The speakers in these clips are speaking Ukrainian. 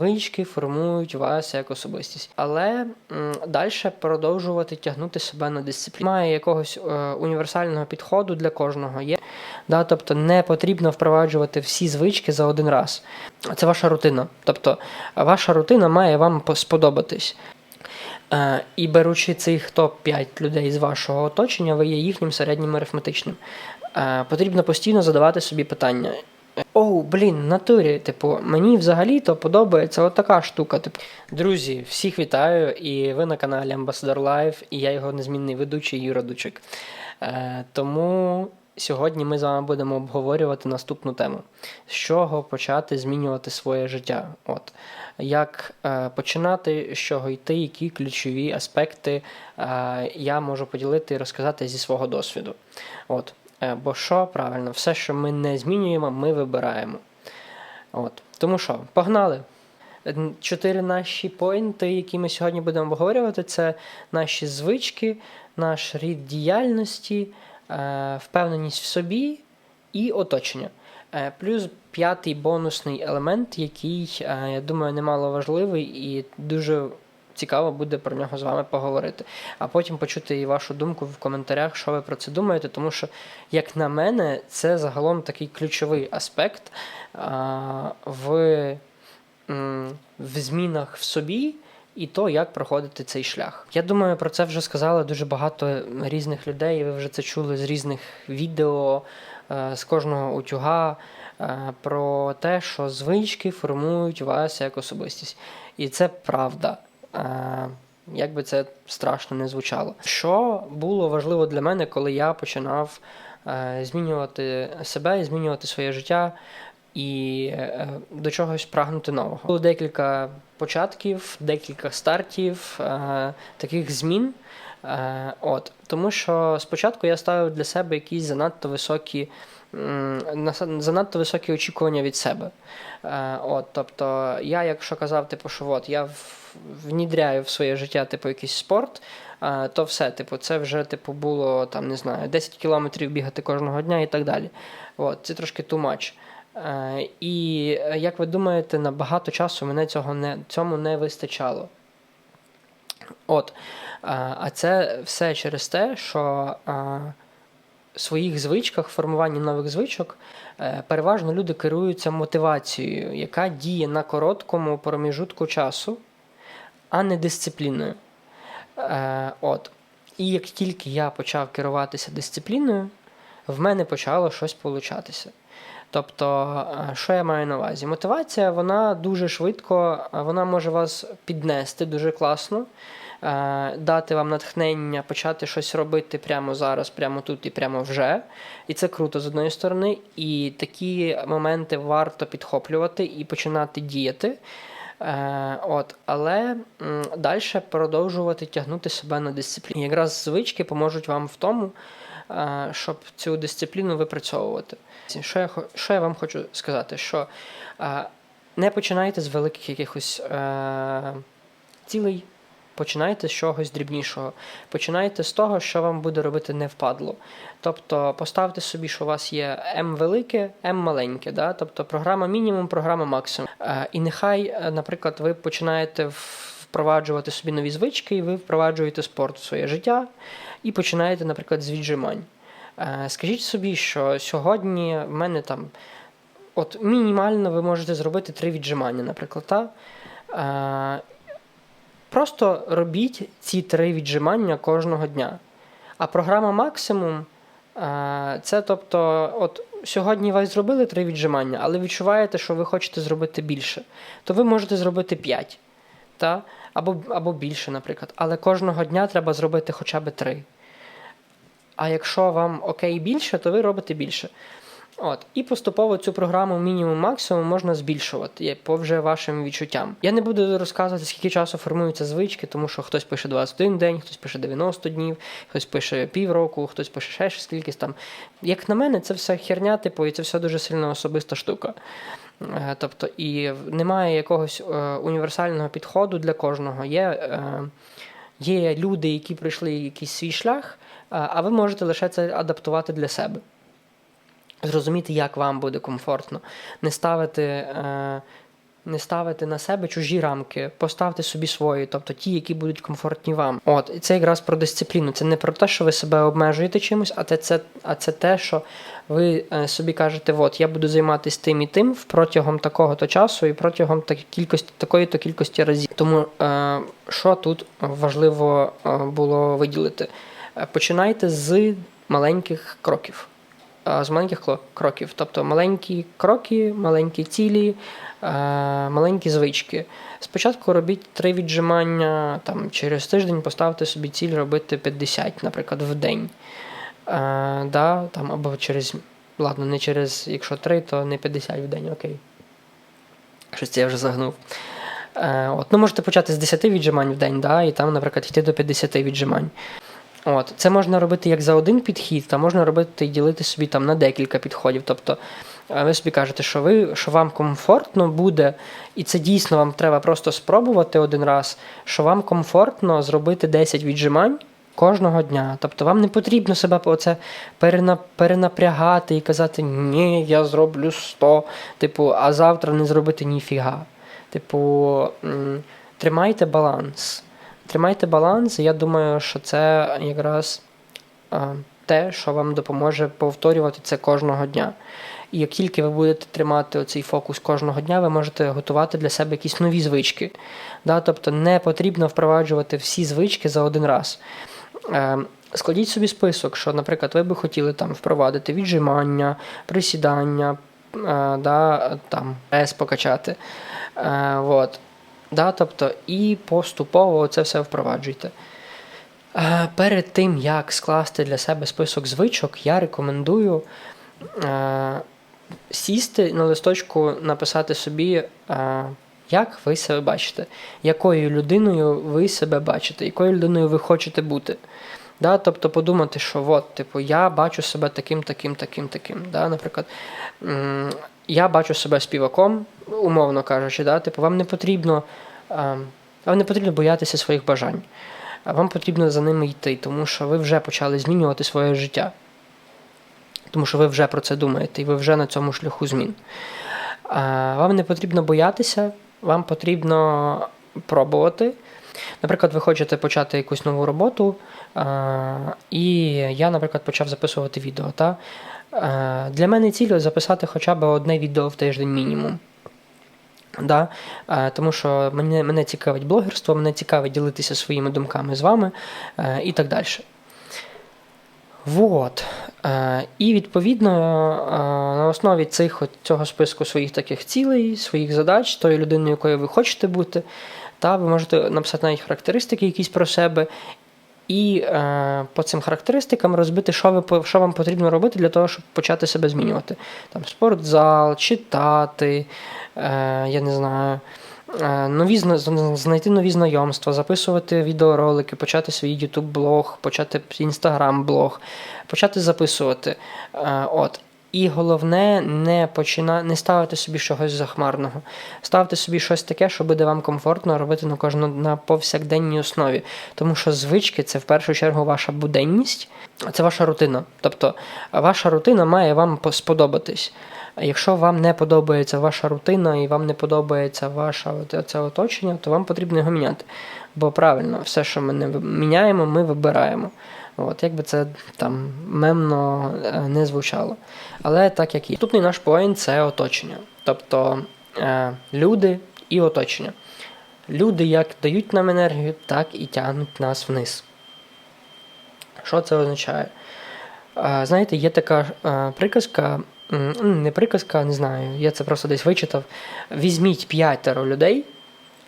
Звички формують вас як особистість, але далі продовжувати тягнути себе на дисципліну. Немає якогось е, універсального підходу для кожного. Є да, тобто не потрібно впроваджувати всі звички за один раз. Це ваша рутина. Тобто, ваша рутина має вам сподобатись. Е, І беручи цих топ-5 людей з вашого оточення, ви є їхнім середнім арифметичним. Е, Потрібно постійно задавати собі питання. Оу, блін, натурі, типу, мені взагалі-то подобається от така штука. Типу. Друзі, всіх вітаю, і ви на каналі Ambassador Live, і я його незмінний ведучий Юра Дучик. Е, тому сьогодні ми з вами будемо обговорювати наступну тему: з чого почати змінювати своє життя. От. Як е, починати, з чого йти, які ключові аспекти е, я можу поділити і розказати зі свого досвіду. От. Е, Бо що правильно, все, що ми не змінюємо, ми вибираємо. От. Тому що, погнали. Чотири наші поінти, які ми сьогодні будемо обговорювати, це наші звички, наш рід діяльності, е, впевненість в собі і оточення. Е, Плюс п'ятий бонусний елемент, який, е, я думаю, немало важливий і дуже цікаво буде про нього з вами поговорити. А потім почути і вашу думку в коментарях, що ви про це думаєте, тому що, як на мене, це загалом такий ключовий аспект а, в, в змінах в собі. І то, як проходити цей шлях. Я думаю, про це вже сказали дуже багато різних людей. Ви вже це чули з різних відео, е, з кожного утюга е, про те, що звички формують вас як особистість. І це правда. Е, Як би це страшно не звучало. Що було важливо для мене, коли я починав е, змінювати себе змінювати своє життя і е, до чогось прагнути нового. Було декілька початків, декілька стартів, таких змін. От, тому що спочатку я ставив для себе якісь занадто високі, занадто високі очікування від себе. Е, от, тобто, я, якщо казав, типу, що от я внідряю в своє життя типу, якийсь спорт, е, то все, типу, це вже типу, було там, не знаю, 10 кілометрів бігати кожного дня і так далі. От, це трошки too much. Е, І як ви думаєте, на багато часу мене цього не, цьому не вистачало. От. А це все через те, що своїх звичках, формуванні нових звичок, е, переважно люди керуються мотивацією, яка діє на короткому проміжутку часу, а не дисципліною. Е, От. І як тільки я почав керуватися дисципліною, в мене почало щось получатися. Тобто, е, що я маю на увазі? Мотивація, вона дуже швидко, вона може вас піднести дуже класно, дати вам натхнення, почати щось робити прямо зараз, прямо тут і прямо вже. І це круто з одної сторони. І такі моменти варто підхоплювати і починати діяти. Е, от, але далі продовжувати тягнути себе на дисципліну. Якраз звички поможуть вам в тому, е, щоб цю дисципліну випрацьовувати. Що я, що я вам хочу сказати? Що е, не починайте з великих якихось е, цілей, починайте з чогось дрібнішого. Починайте з того, що вам буде робити не впадло. Тобто поставте собі, що у вас є М велике, М маленьке. Да? Тобто програма мінімум, програма максимум. Е, і нехай, е, наприклад, ви починаєте впроваджувати собі нові звички, і ви впроваджуєте спорт в своє життя і починаєте, наприклад, з віджимань. Е, Скажіть собі, що сьогодні в мене там от мінімально ви можете зробити три віджимання, наприклад. Та? Просто робіть ці три віджимання кожного дня. А програма максимум е, це тобто, от сьогодні ви зробили три віджимання, але відчуваєте, що ви хочете зробити більше, то ви можете зробити 5. Та? Або, або більше, наприклад. Але кожного дня треба зробити хоча б три. А якщо вам окей більше, то ви робите більше. От. І поступово цю програму мінімум-максимум можна збільшувати по вже вашим відчуттям. Я не буду розказувати, скільки часу формуються звички, тому що хтось пише 21 день, хтось пише 90 днів, хтось пише півроку, хтось пише ще щось скількись там. Як на мене, це все херня, типу, і це все дуже сильно особиста штука. Е, Тобто, і немає якогось е, універсального підходу для кожного. Є, е, є люди, які пройшли якийсь свій шлях, а а ви можете лише це адаптувати для себе. Зрозуміти, як вам буде комфортно, не ставити е, не ставити на себе чужі рамки, поставте собі свої, тобто ті, які будуть комфортні вам. От, і це якраз про дисципліну. Це не про те, що ви себе обмежуєте чимось, а це, а це те, що ви е, собі кажете, от я буду займатися тим і тим протягом такого-то часу і протягом так, кількості, такої-то кількості разів. Тому е, що тут важливо е, було виділити? Е, Починайте з маленьких кроків. Е, З маленьких кроків, тобто маленькі кроки, маленькі цілі, е, маленькі звички. Спочатку робіть три віджимання, там через тиждень поставте собі ціль робити 50, наприклад, в день. Е, да, там, або через, ладно, не через, якщо 3, то не 50 в день, окей. Щось це я вже загнув. От, ну, можете почати з 10 віджимань в день, да, і там, наприклад, йти до 50 віджимань. От, це можна робити як за один підхід, та можна робити і ділити собі там на декілька підходів. Тобто ви собі кажете, що ви що вам комфортно буде, і це дійсно вам треба просто спробувати один раз, що вам комфортно зробити 10 віджимань кожного дня. Тобто вам не потрібно себе оце перена, перенапрягати і казати, ні, я зроблю 100, типу, а завтра не зробити ніфіга. Типу, тримайте баланс. Тримайте баланс, я думаю, що це якраз а, те, що вам допоможе повторювати це кожного дня. І як тільки ви будете тримати оцей фокус кожного дня, ви можете готувати для себе якісь нові звички. Да? Тобто не потрібно впроваджувати всі звички за один раз. Е, Складіть собі список, що, наприклад, ви би хотіли там впровадити віджимання, присідання, е, да, там, прес покачати. Е, вот. Да, тобто, і поступово це все впроваджуйте. Е, Перед тим, як скласти для себе список звичок, я рекомендую е, сісти на листочку, написати собі, е, як ви себе бачите, якою людиною ви себе бачите, якою людиною ви хочете бути. Да, тобто подумати, що от, типу, я бачу себе таким, таким, таким, таким. Да, Наприклад, я бачу себе співаком, умовно кажучи, да, типу, вам не потрібно, е, вам не потрібно боятися своїх бажань. Вам потрібно за ними йти, тому що ви вже почали змінювати своє життя. Тому що ви вже про це думаєте, і ви вже на цьому шляху змін. Вам не потрібно боятися, вам потрібно пробувати. Наприклад, ви хочете почати якусь нову роботу, і я, наприклад, почав записувати відео. Та? А, Для мене ціль записати хоча б одне відео в тиждень мінімум. Да? Тому що мене, мене цікавить блогерство, мене цікавить ділитися своїми думками з вами е, і так далі. Вот. Е, і відповідно е, на основі цих, цього списку своїх таких цілей, своїх задач, тої людини, якою ви хочете бути, та ви можете написати навіть характеристики якісь про себе. І е, по цим характеристикам розбити, що ви що вам потрібно робити для того, щоб почати себе змінювати. Там спортзал, читати, е, я не знаю, е, нові зна- зна- знайти нові знайомства, записувати відеоролики, почати свій YouTube блог, почати Instagram блог, почати записувати. Е, от. І головне, не почина... не ставити собі чогось захмарного. Ставте собі щось таке, що буде вам комфортно робити на кожну на повсякденній основі. Тому що звички це в першу чергу ваша буденність, це ваша рутина. Тобто ваша рутина має вам по- сподобатись. Якщо вам не подобається ваша рутина і вам не подобається ваше це оточення, то вам потрібно його міняти. Бо правильно, все, що ми не міняємо, ми вибираємо. От, як це там мемно е, не звучало. Але так як є. Наступний наш поінт це оточення. Тобто е, люди і оточення. Люди як дають нам енергію, так і тягнуть нас вниз. Що це означає? Е, знаєте, є така е, приказка, не приказка, не знаю, я це просто десь вичитав. Візьміть п'ятеро людей,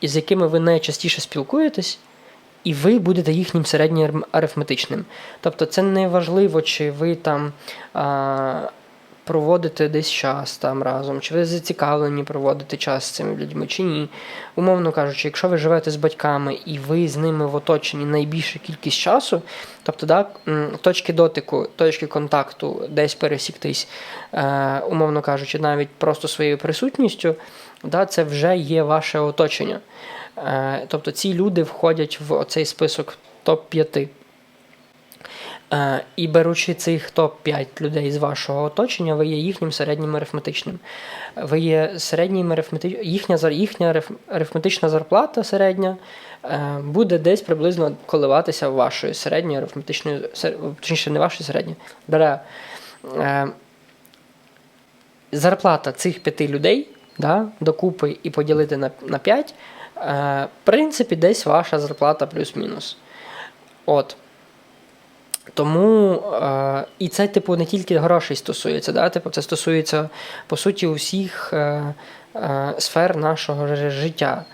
із якими ви найчастіше спілкуєтесь, і ви будете їхнім середнім арифметичним. Тобто це не важливо, чи ви там а, проводите десь час там разом, чи ви зацікавлені проводити час з цими людьми, чи ні. Умовно кажучи, якщо ви живете з батьками і ви з ними в оточенні найбільшу кількість часу, тобто да, точки дотику, точки контакту, десь пересіктись, е, умовно кажучи, навіть просто своєю присутністю, да, це вже є ваше оточення. Е, Тобто ці люди входять в оцей список топ-5. Е, І беручи цих топ-5 людей з вашого оточення, ви є їхнім середнім арифметичним. Ви є середнім арифметич... їхня, їхня арифметична зарплата середня е, буде десь приблизно коливатися вашою середньою арифметичною, точніше, не вашою середньою. Бере зарплата цих п'яти людей да, докупи і поділити на, на 5, е, в принципі, десь ваша зарплата плюс-мінус. От. Тому е, і це, типу, не тільки грошей стосується, да? типу, це стосується, по суті, усіх е, е, сфер нашого життя.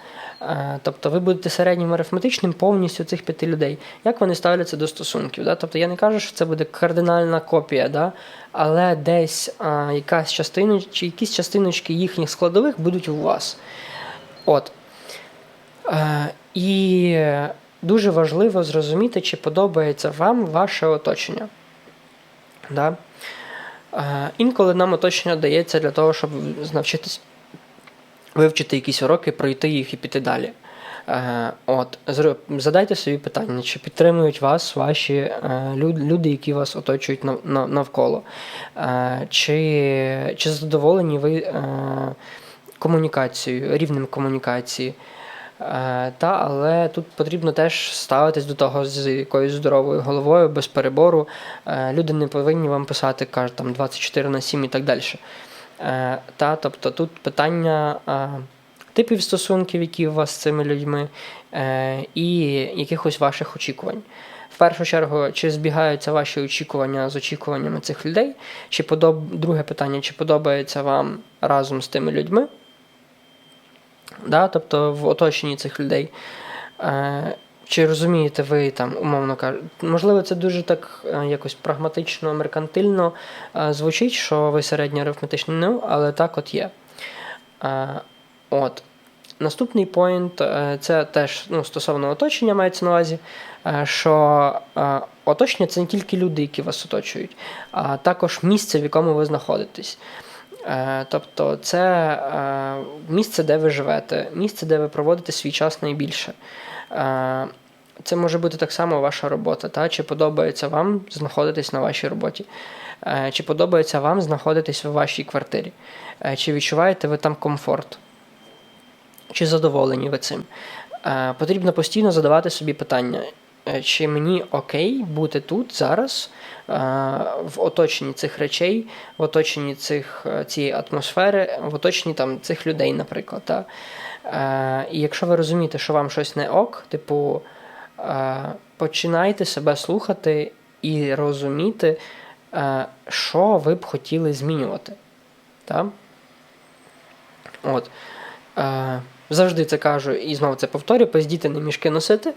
Е, тобто ви будете середнім арифметичним повністю цих п'яти людей. Як вони ставляться до стосунків? Да? Тобто я не кажу, що це буде кардинальна копія, да? але десь е, якась частина, чи якісь частиночки їхніх складових будуть у вас. От. Е, і дуже важливо зрозуміти, чи подобається вам ваше оточення. Да? Інколи нам оточення дається для того, щоб навчитись вивчити якісь уроки, пройти їх і піти далі. Е, от, задайте собі питання, чи підтримують вас ваші е, люди, які вас оточують нав- нав- навколо, Е, чи, чи задоволені ви комунікацією, рівнем комунікації. Та, але тут потрібно теж ставитись до того з якоюсь здоровою головою, без перебору. Люди не повинні вам писати, там 24 на 7 і так далі. Е, Та, тобто тут питання е, типів стосунків, які у вас з цими людьми, е, і якихось ваших очікувань. В першу чергу, чи збігаються ваші очікування з очікуваннями цих людей, чи подоб... друге питання, чи подобається вам разом з тими людьми, да? тобто в оточенні цих людей. Чи розумієте ви там, умовно кажучи, можливо, це дуже так е, якось прагматично, меркантильно е, звучить, що ви середньо арифметичні, ну, але так от є. Е, от. Наступний поінт це теж ну, стосовно оточення мається на увазі, що оточення це не тільки люди, які вас оточують, а також місце, в якому ви знаходитесь. Е, Тобто це е, місце, де ви живете, місце, де ви проводите свій час найбільше. Е, Це може бути так само ваша робота. Та? Чи подобається вам знаходитись на вашій роботі? Чи подобається вам знаходитись в вашій квартирі? Чи відчуваєте ви там комфорт? Чи задоволені ви цим? Потрібно постійно задавати собі питання, чи мені окей бути тут зараз, е, в оточенні цих речей, в оточенні цих, е, цієї атмосфери, в оточенні там, цих людей, наприклад. Та? Е, І якщо ви розумієте, що вам щось не ок, типу, е, починайте себе слухати і розуміти, е, що ви б хотіли змінювати. Та? От. Е, Завжди це кажу і знову це повторюю, пиздіти не мішки носити.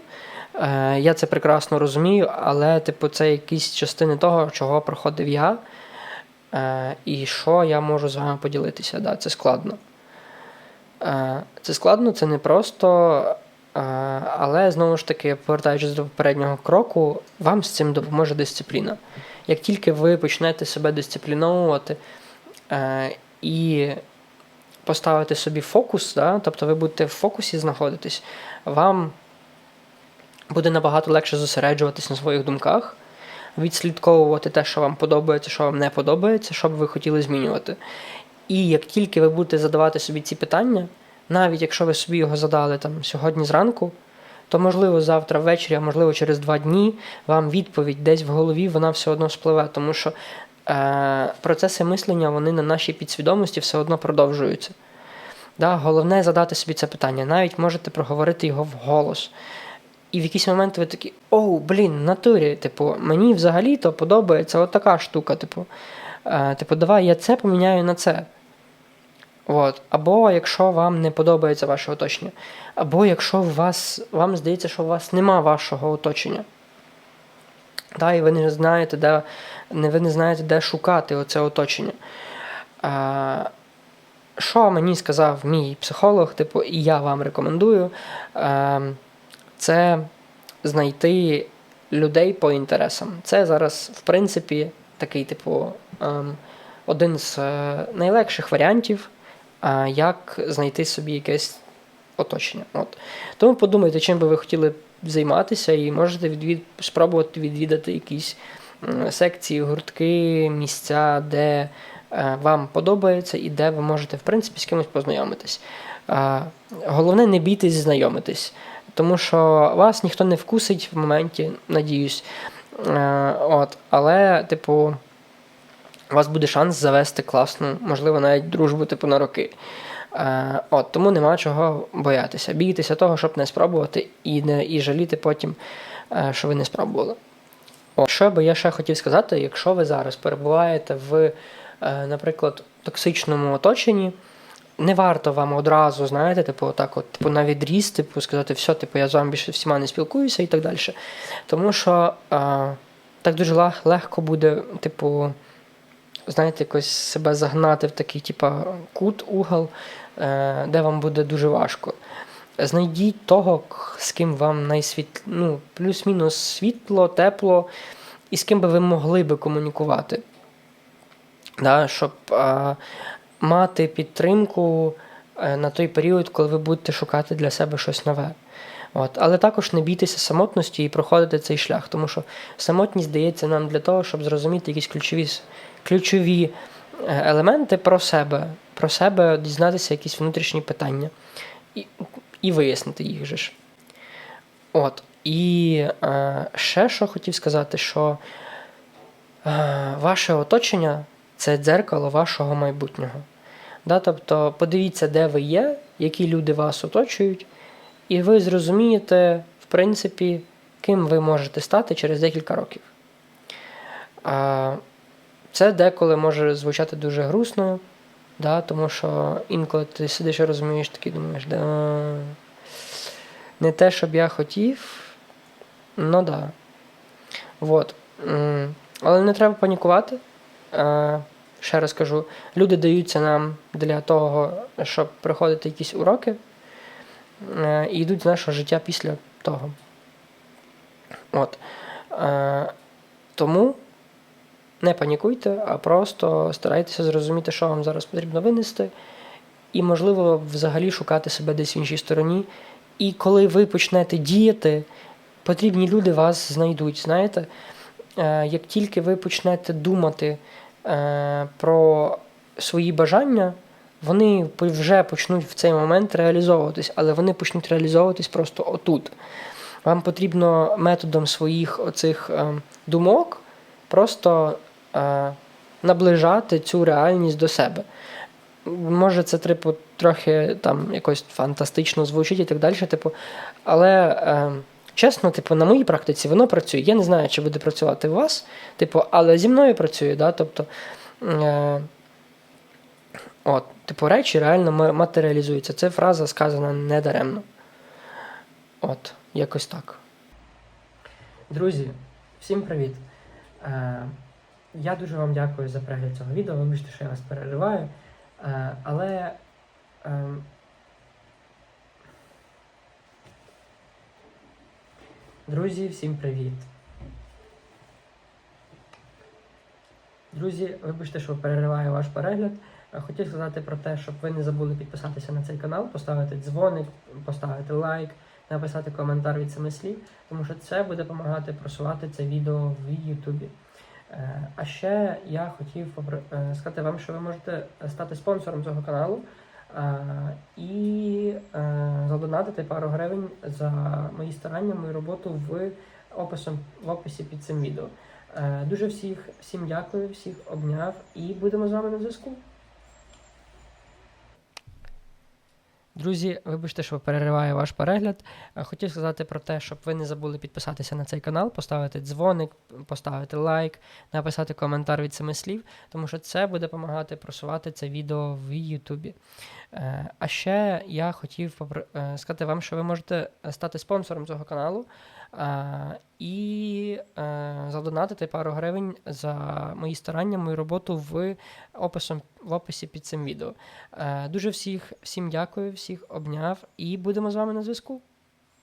Е, Я це прекрасно розумію, але, типу, це якісь частини того, чого проходив я, е, і що я можу з вами поділитися. Да, Це складно. Е, Це складно, це не просто. Але знову ж таки, повертаючись до попереднього кроку, вам з цим допоможе дисципліна. Як тільки ви почнете себе дисципліновувати і поставити собі фокус, да? тобто ви будете в фокусі знаходитись, вам буде набагато легше зосереджуватись на своїх думках, відслідковувати те, що вам подобається, що вам не подобається, що б ви хотіли змінювати. І як тільки ви будете задавати собі ці питання, навіть якщо ви собі його задали там сьогодні зранку, то можливо завтра ввечері, а можливо через два дні вам відповідь десь в голові вона все одно спливе, тому що е, процеси мислення вони на нашій підсвідомості все одно продовжуються. Да, головне задати собі це питання. Навіть можете проговорити його вголос. І в якийсь момент ви такі, оу, блін, натурі, типу, мені взагалі-то подобається от штука. Типу, е, типу, давай я це поміняю на це. От. Або якщо вам не подобається ваше оточення, або якщо у вас, вам здається, що у вас нема вашого оточення. Да, і ви не знаєте, де, не, ви не знаєте, де шукати оце оточення. А, що мені сказав мій психолог, типу, і я вам рекомендую, а, це знайти людей по інтересам. Це зараз, в принципі, такий, типу, ем, один з е, найлегших варіантів, е, як знайти собі якесь оточення. От. Тому подумайте, чим би ви хотіли займатися, і можете відвід... спробувати відвідати якісь секції, гуртки, місця, де е, вам подобається і де ви можете, в принципі, з кимось познайомитись. Головне, не бійтесь знайомитись, тому що вас ніхто не вкусить в моменті, надіюсь. Е, От, але, типу, у вас буде шанс завести класну, можливо, навіть дружбу, типу, на роки. Е, от, тому нема чого боятися. Бійтеся того, щоб не спробувати, і не і жаліти потім, е, що ви не спробували. От, що би я ще хотів сказати, якщо ви зараз перебуваєте в, наприклад, токсичному оточенні, не варто вам одразу, знаєте, типу, отак, от, типу, на відріз, типу, сказати, все, типу, я з вами більше всіма не спілкуюся і так далі. Тому що е, так дуже лег- легко буде, типу, знаєте, якось себе загнати в такий, типу, кут, угол, е, де вам буде дуже важко. Знайдіть того, з ким вам найсвіт... ну, плюс-мінус світло, тепло, і з ким би ви могли би комунікувати. Да, щоб мати підтримку е, на той період, коли ви будете шукати для себе щось нове. От. Але також не бійтеся самотності і проходити цей шлях, тому що самотність дається нам для того, щоб зрозуміти якісь ключові, ключові е, елементи про себе, про себе дізнатися якісь внутрішні питання і, і вияснити їх же ж. От. І е, ще що хотів сказати, що е, ваше оточення це дзеркало вашого майбутнього. Да? Тобто подивіться, де ви є, які люди вас оточують, і ви зрозумієте, в принципі, ким ви можете стати через декілька років. А, це деколи може звучати дуже грустно, да? тому що інколи ти сидиш і розумієш, такий думаєш, да, не те, щоб я хотів, ну да. Вот. Але не треба панікувати. Ще раз кажу, люди даються нам для того, щоб приходити якісь уроки, е, і йдуть з нашого життя після того. От. Е, Тому не панікуйте, а просто старайтеся зрозуміти, що вам зараз потрібно винести, і, можливо, взагалі шукати себе десь в іншій стороні. І коли ви почнете діяти, потрібні люди вас знайдуть. Знаєте, Е, як тільки ви почнете думати про свої бажання, вони вже почнуть в цей момент реалізовуватись, але вони почнуть реалізовуватись просто отут. Вам потрібно методом своїх оцих е, думок просто е, наближати цю реальність до себе. Може, це типу, трохи там якось фантастично звучить і так далі. Типу, але е, чесно, типу, на моїй практиці воно працює. Я не знаю, чи буде працювати у вас, типу, але зі мною працює, да? тобто. Е, От, типу, речі реально матеріалізуються. Це фраза сказана недаремно. От, якось так. Друзі, всім привіт. Е, я дуже вам дякую за перегляд цього відео. Вибачте, що я вас перериваю. Е, але. Е, друзі, всім привіт. Друзі, вибачте, що перериваю ваш перегляд. Е, Хотів сказати про те, щоб ви не забули підписатися на цей канал, поставити дзвоник, поставити лайк, написати коментар від семи слів, тому що це буде допомагати просувати це відео в Ютубі. Е, А ще я хотів е, сказати вам, що ви можете стати спонсором цього каналу і е, задонатити пару гривень за мої старання, мою роботу в описом, в описі під цим відео. Е, Дуже всіх, всім дякую, всіх обняв і будемо з вами на зв'язку. Друзі, вибачте, що перериваю ваш перегляд. Е, Хотів сказати про те, щоб ви не забули підписатися на цей канал, поставити дзвоник, поставити лайк, написати коментар від семи слів, тому що це буде допомагати просувати це відео в Ютубі. Е, А ще я хотів е, сказати вам, що ви можете стати спонсором цього каналу і е, задонатити пару гривень за мої старання, мою роботу в, описом, в описі під цим відео. Е, Дуже всіх, всім дякую, всіх обняв і будемо з вами на зв'язку.